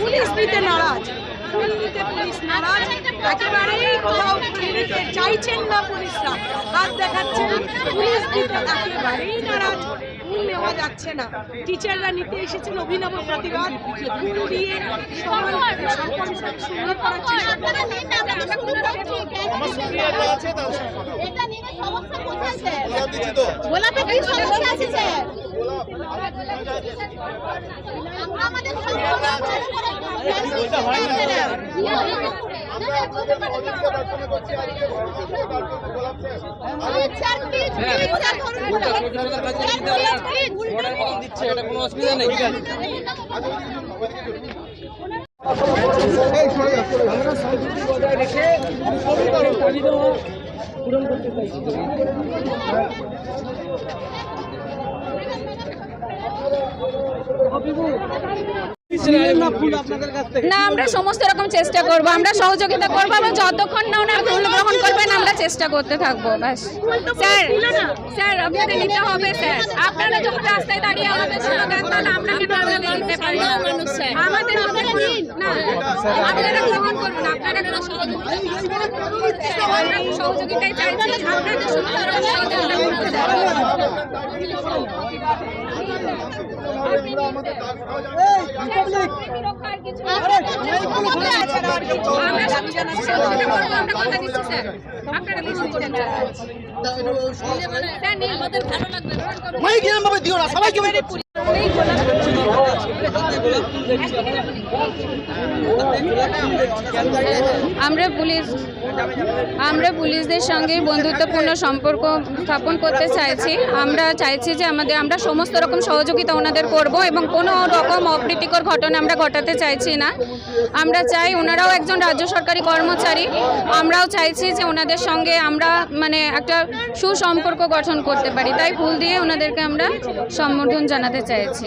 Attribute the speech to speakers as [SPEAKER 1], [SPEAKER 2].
[SPEAKER 1] Police নিতে নারাজ। ফুল নিতে পুলিশ নারাজ। একেবারেই কোথাও নিতে চাইছেন না পুলিশরা। হাত দেখাচ্ছেন পুলিশ দিতে একেবারেই নারাজ। ফুল নেওয়া যাচ্ছে না। টিচাররা নিতে এসেছেন অভিনব প্রতিবাদ। ফুল দিয়ে?
[SPEAKER 2] গোলাপে কি সমস্যা আছে স্যার? আমাদের সমস্যা আছে। আচ্ছা, please, please, স্যার, করুন না। Sir, please, please।
[SPEAKER 3] দিচ্ছে এটা কোনো অসুবিধা নেই
[SPEAKER 4] না, আমরা সমস্ত রকম চেষ্টা করব। আমরা সহযোগিতা করব এবং যতক্ষণ না ওনার ভুল গ্রহণ করবেন, আমরা চেষ্টা করতে থাকব, ব্যাস। স্যার স্যার আপনাদের নিতে হবে, স্যার। আপনারা যখন রাস্তায় দাঁড়িয়ে আমাদের সমাধান তাহলে আমরা কেন আপনাদের নিতে পারি। না আমাদের আপনারা নিন না, আপনারা গ্রহণ করুন, আপনারা সহযোগিতাই চাইছি, আপনাদের রকম সহযোগিতা স্যার কিছু আমরা সহযোগিতা করব আমরা আমরা পুলিশ, আমরা পুলিশদের সঙ্গে বন্ধুত্বপূর্ণ সম্পর্ক স্থাপন করতে চাইছি। আমরা চাইছি যে আমাদের, আমরা সমস্ত রকম সহযোগিতা ওনাদের করব এবং কোনো রকম অপ্রীতিকর ঘটনা আমরা ঘটাতে চাইছি না। আমরা চাই ওনারাও একজন রাজ্য সরকারি কর্মচারী। আমরাও চাইছি যে ওনাদের সঙ্গে আমরা মানে একটা সুসম্পর্ক গঠন করতে পারি। তাই ফুল দিয়ে ওনাদেরকে আমরা সম্বোধন জানাতে চাইছি।